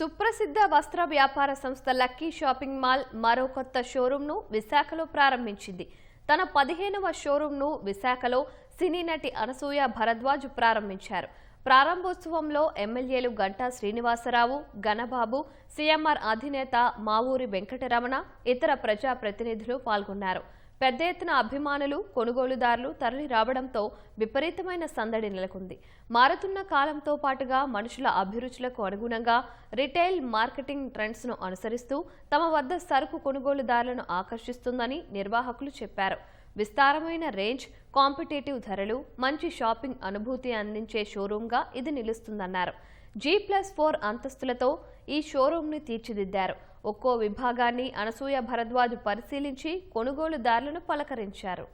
సుప్రసిద్ధ వస్త్ర వ్యాపార సంస్థ లక్కీ షాపింగ్ మాల్ మరో కొత్త షోరూంను విశాఖలో ప్రారంభించింది. తన పదిహేనవ షోరూంను విశాఖలో సినీ నటి అనసూయ భరద్వాజ్ ప్రారంభించారు. ప్రారంభోత్సవంలో ఎమ్మెల్యేలు గంటా శ్రీనివాసరావు ఘనబాబు సీఎంఆర్ అధినేత మావూరి వెంకటరమణ ఇతర ప్రజా ప్రతినిధులు పాల్గొన్నారు. పెద్ద ఎత్తున అభిమానులు కొనుగోలుదారులు తరలి రావడంతో విపరీతమైన సందడి నెలకొంది. మారుతున్న కాలంతో పాటుగా మనుషుల అభిరుచులకు అనుగుణంగా రిటైల్ మార్కెటింగ్ ట్రెండ్స్ను అనుసరిస్తూ తమ వద్ద సరుకు కొనుగోలుదారులను ఆకర్షిస్తుందని నిర్వాహకులు చెప్పారు. విస్తారమైన రేంజ్ కాంపిటేటివ్ ధరలు మంచి షాపింగ్ అనుభూతి అందించే షోరూంగా ఇది నిలుస్తుందన్నారు. జీ ప్లస్ ఫోర్ అంతస్తులతో ఈ షోరూంని తీర్చిదిద్దారు. ఒక్కో విభాగాన్ని అనసూయ భరద్వాజ్ పరిశీలించి కొనుగోలుదారులను పలకరించారు.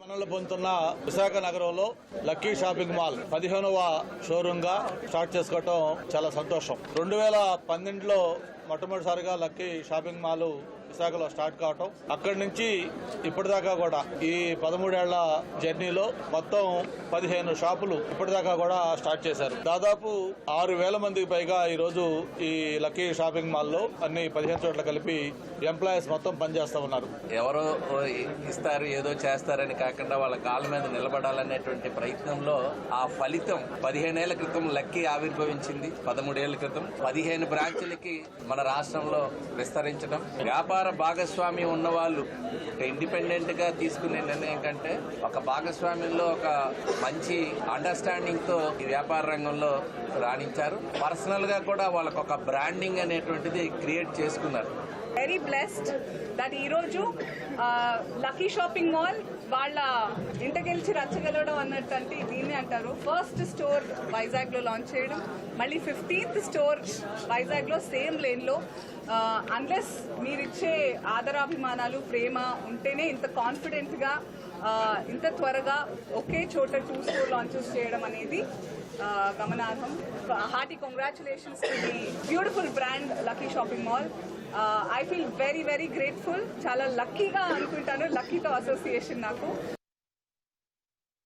మనలో పొందుతున్న విశాఖ నగరంలో లక్కీ షాపింగ్ మాల్ పదిహేనవ షోరూమ్గా స్టార్ట్ చేసుకోవటం చాలా సంతోషం. రెండు వేల పన్నెండులో మొట్టమొదటిసారిగా లక్కీ షాపింగ్ మాల్ విశాఖలో స్టార్ట్ కావటం. అక్కడి నుంచి ఇప్పటిదాకా కూడా ఈ పదమూడేళ్ళ జర్నీలో మొత్తం పదిహేను షాపులు ఇప్పటిదాకా కూడా స్టార్ట్ చేశారు. దాదాపు ఆరు వేల మందికి పైగా ఈ రోజు ఈ లక్కీ షాపింగ్ మాల్లో అన్ని పదిహేను చోట్ల కలిపి ఎంప్లాయీస్ మొత్తం పనిచేస్తా ఉన్నారు. ఎవరో ఇస్తారు ఏదో చేస్తారని కాకుండా వాళ్ళ కాళ్ళ మీద నిలబడాలనేటువంటి ప్రయత్నంలో ఆ ఫలితం పదిహేనేళ్ళ క్రితం లక్కీ ఆవిర్భవించింది. పదమూడేళ్ళ క్రితం పదిహేను బ్రాంచ్లకి మన రాష్ట్రంలో విస్తరించడం వ్యాపార వ్యాపార భాగస్వామి ఉన్నవాళ్ళు ఇండిపెండెంట్గా తీసుకునే నిర్ణయం కంటే ఒక భాగస్వామ్యంలో ఒక మంచి అండర్స్టాండింగ్తో ఈ వ్యాపార రంగంలో రాణించారు. పర్సనల్గా కూడా వాళ్ళకు ఒక బ్రాండింగ్ అనేటువంటిది క్రియేట్ చేసుకున్నారు. వెరీ బ్లెస్డ్ దట్ ఈరోజు లక్కీ షాపింగ్ మాల్ వాళ్ళ ఇంటకెళ్ళి రచ్చగలవడం అన్నట్టు దీన్ని అంటారు. ఫస్ట్ స్టోర్ వైజాగ్లో లాంచ్ చేయడం. మళ్ళీ ఫిఫ్టీన్త్ స్టోర్ వైజాగ్లో సేమ్ లేన్లో అన్లెస్ మీరిచ్చే ఆదరాభిమానాలు ప్రేమ ఉంటేనే ఇంత కాన్ఫిడెంట్గా ఇంత త్వరగా ఒకే చోట టూ స్టోర్ లాంచెస్ చేయడం అనేది గమనార్హం. Hearty congratulations to the beautiful brand Lucky Shopping Mall I feel very very grateful చాలా లక్కీగా అనుకుంటాను. లక్కీతో అసోసియేషన్ నాకు.